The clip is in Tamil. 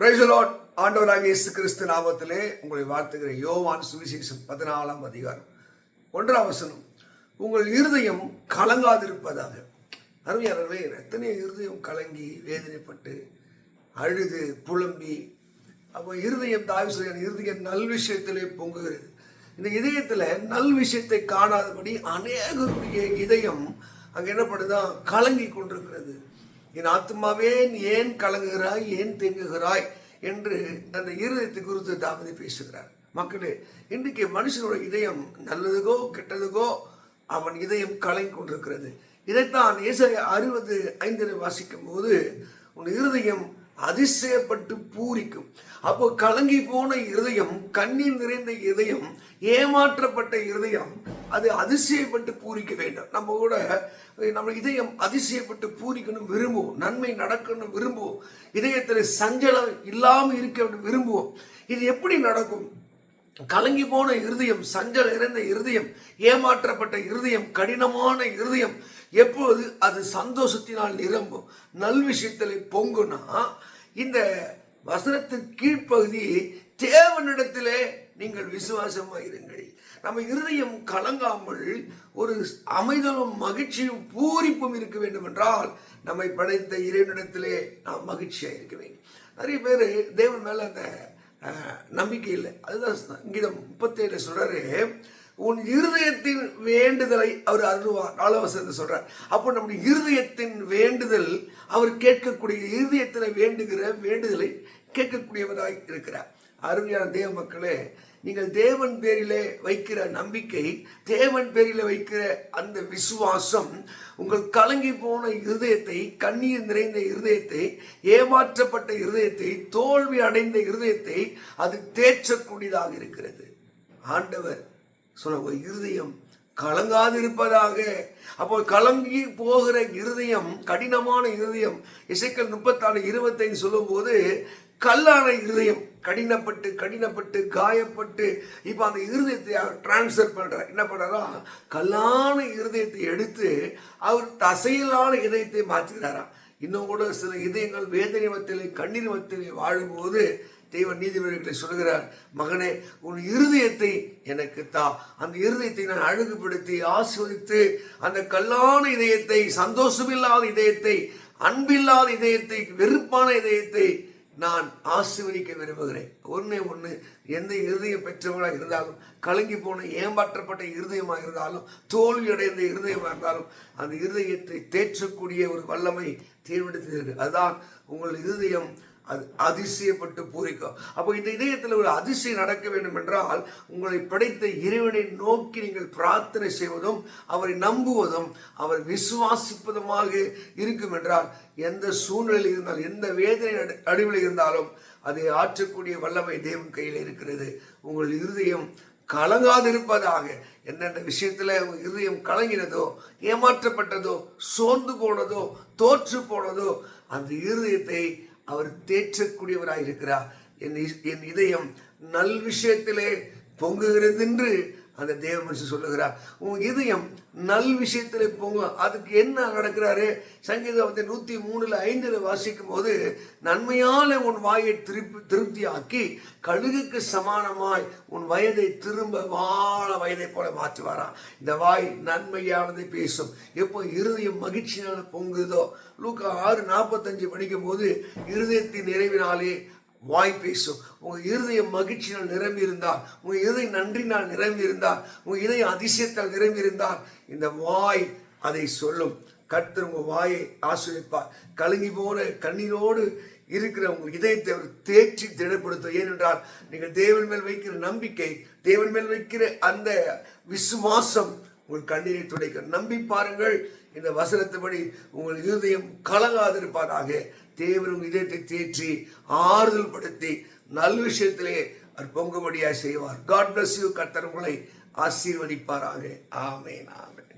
பிரைசலாட் ஆண்டவராக இயேசு கிறிஸ்து நாமத்திலே உங்களை வாழ்த்துகிற யோவான் சுவிசேஷம் பதினாலாம் அதிகாரம் ஒன்றாம் வசனம். உங்கள் இருதயம் கலங்காதிருப்பதாக. அருமையாளர்களே எத்தனை இருதயம் கலங்கி வேதனைப்பட்டு அழுது புலம்பி. அப்போ இருதயம் தாய் இருதயம் நல் விஷயத்திலே பொங்குகிறது. இந்த இதயத்தில் நல் விஷயத்தை காணாதபடி அநேகருடைய இதயம் அங்கே என்ன பண்ணுதான் கலங்கி கொண்டிருக்கிறது. என் ஆத்மாவே ஏன் கலங்குகிறாய் ஏன் தேங்குகிறாய் என்று அந்த இருதயத்தை குறித்து தாமதி பேசுகிறார். மக்களே இன்றைக்கு மனுஷனோட இதயம் நல்லதுகோ கெட்டதுகோ அவன் இதயம் கலங்கி கொண்டிருக்கிறது இதைத்தான் இசை அறுபது ஐந்தில் வாசிக்கும் போது உன் இருதயம் அதிசயப்பட்டு பூரிக்கும். அப்போ கலங்கி போன இருதயம் கண்ணீர் நிறைந்த இதயம் ஏமாற்றப்பட்ட இருதயம் அது அதிசயப்பட்டு பூரிக்க வேண்டும். நம்ம கூட நம்ம இதயம் அதிசயப்பட்டு பூரிக்கணும் விரும்புவோம். நன்மை நடக்கணும் விரும்புவோம். இதயத்தில் சஞ்சலம் இல்லாமல் இருக்க விரும்புவோம். இது எப்படி நடக்கும்? கலங்கி போன இருதயம் சஞ்சல் இறந்த இருதயம் ஏமாற்றப்பட்ட இருதயம் கடினமான இருதயம் எப்போது அது சந்தோஷத்தினால் நிரம்பும்? நல் விஷயத்தில் பொங்குனா இந்த வசனத்தின் கீழ்ப்பகுதி தேவனிடத்திலே நீங்கள் விசுவாசமாக இருங்கள் நம்ம இருதயம் கலங்காமல் ஒரு அமைதலும் மகிழ்ச்சியும் பூரிப்பும் இருக்க வேண்டும் என்றால் நம்மை படைத்த இறைவனிடத்திலே நாம் மகிழ்ச்சியாக இருக்க வேண்டும். நிறைய பேர் தேவன் மேலே அந்த நம்பிக்கை இல்லை. அதுதான் சங்கீதம் முப்பத்தேழு சொல்றாரு உன் இருதயத்தின் வேண்டுதலை அவர் அருள்வார். ஆலோசனை சொல்றார் அப்போ நம்முடைய இருதயத்தின் வேண்டுதல் அவர் கேட்கக்கூடிய இருதயத்தில் வேண்டுகிற வேண்டுதலை கேட்கக்கூடியவராய் இருக்கிறார். அருமையான தேவ மக்களே நீங்கள் தேவன் பேரிலே வைக்கிற நம்பிக்கை தேவன் பேரில் வைக்கிற அந்த விசுவாசம் உங்கள் கலங்கி போன இருதயத்தை கண்ணீர் நிறைந்த இருதயத்தை ஏமாற்றப்பட்ட இருதயத்தை தோல்வி அடைந்த இருதயத்தை அது தேற்றக்கூடியதாக இருக்கிறது. ஆண்டவர் சொல்ல இருதயம் கலங்காதிருப்பதாக. அப்போ கலங்கி போகிற இருதயம் கடினமான இருதயம் இசைக்கல் முப்பத்தாறு இருபத்தைந்து சொல்லும் போது கல்லான இருதயம் கடினப்பட்டு கடினப்பட்டு காயப்பட்டு இப்போ அந்த இருதயத்தை டிரான்ஸ்ஃபர் பண்ணுறார் என்ன பண்ணுறாரா கல்லான இருதயத்தை எடுத்து அவர் தசையிலான இதயத்தை மாற்றுகிறாராம் இன்னும் கூட சில இதயங்கள் வேதனை மத்திலே கண்ணீர் வாழும்போது தெய்வ நீதிபதிகளை சொல்கிறார் மகனே உன் இருதயத்தை எனக்கு தா. அந்த இருதயத்தை நான் அழகுபடுத்தி ஆஸ்வதித்து அந்த கல்லான இதயத்தை சந்தோஷமில்லாத இதயத்தை அன்பில்லாத இதயத்தை வெறுப்பான இதயத்தை நான் ஆசிர்வதிக்க விரும்புகிறேன். ஒன்று ஒன்று எந்த இருதயம் பெற்றவங்களாக இருந்தாலும் கலங்கி போன ஏமாற்றப்பட்ட இருதயமாக இருந்தாலும் தோல்வி அடைந்த இருதயமாக இருந்தாலும் அந்த இருதயத்தை தேற்றக்கூடிய ஒரு வல்லமை தீர்மானித்திருக்கு அதுதான் உங்கள் இருதயம் அது அதிசயப்பட்டு பூரிக்கும். அப்போ இந்த இதயத்தில் ஒரு அதிசயம் நடக்க வேண்டும் என்றால் உங்களை படைத்த இறைவனை நோக்கி நீங்கள் பிரார்த்தனை செய்வதும் அவரை நம்புவதும் அவர் விசுவாசிப்பதுமாக இருக்கும் என்றால் எந்த சூழ்நிலையில் இருந்தாலும் எந்த வேதனை அடிவில் இருந்தாலும் அதை ஆற்றக்கூடிய வல்லமை தேவன் கையில் இருக்கிறது. உங்கள் இருதயம் கலங்காதிருப்பதாக எந்தெந்த விஷயத்தில் இருதயம் கலங்கினதோ ஏமாற்றப்பட்டதோ சோர்ந்து போனதோ தோற்று போனதோ அந்த இருதயத்தை அவர் தேற்றக்கூடியவராக இருக்கிறார் என் என் இதயம் நல் விஷயத்திலே பொங்குகிறது என்று அந்த தேவ மனுஷன் சொல்லுகிறார் உன் இதயம் நல் விஷயத்தில் போங்க அதுக்கு என்ன நடக்கிறாரு? சங்கீதம் வந்து நூற்றி மூணில் ஐந்தில் வாசிக்கும் போது நன்மையால உன் வாயை திருப்பி திருப்தியாக்கி கழுகுக்கு சமானமாய் உன் வயதை திரும்ப வாழ வயதை போல மாற்றுவாராம் இந்த வாய் நன்மையானதை பேசும். எப்போ இருதயம் மகிழ்ச்சியான பொங்குதோ? லூக்கா ஆறு நாற்பத்தஞ்சு படிக்கும் போது இருதயத்தின் நிறைவினாலே வாய் பேசும். உங்க இருதயம் மகிழ்ச்சியால் நிரம்பி இருந்தால் உங்க இருதயம் நன்றினால் நிரம்பி இருந்தால் உங்க இதயம் அதிசயத்தால் நிரம்பி இருந்தால் இந்த வாய் அதை சொல்லும். கர்த்தர் உங்க வாயை ஆசிரியப்பார் கலங்கி போன கண்ணீரோடு இருக்கிற உங்கள் இதயத்தை அவர் தேற்றி திடப்படுத்தும் ஏனென்றால் நீங்கள் தேவன் மேல் வைக்கிற நம்பிக்கை தேவன் மேல் வைக்கிற அந்த விசுவாசம் உங்கள் கண்ணீரை துடைக்க நம்பி பாருங்கள். இந்த வசனத்தபடி உங்கள் இருதயம் கலங்காதிருப்பதாக தேவரும் இதயத்தை தேற்றி ஆறுதல் படுத்தி நல் விஷயத்திலே அவர் பொங்குபடியாக செய்வார். காட் பிளஸ் யூ கத்தர் உங்களை ஆசீர்வதிப்பாராக. ஆமேன் ஆமேன்.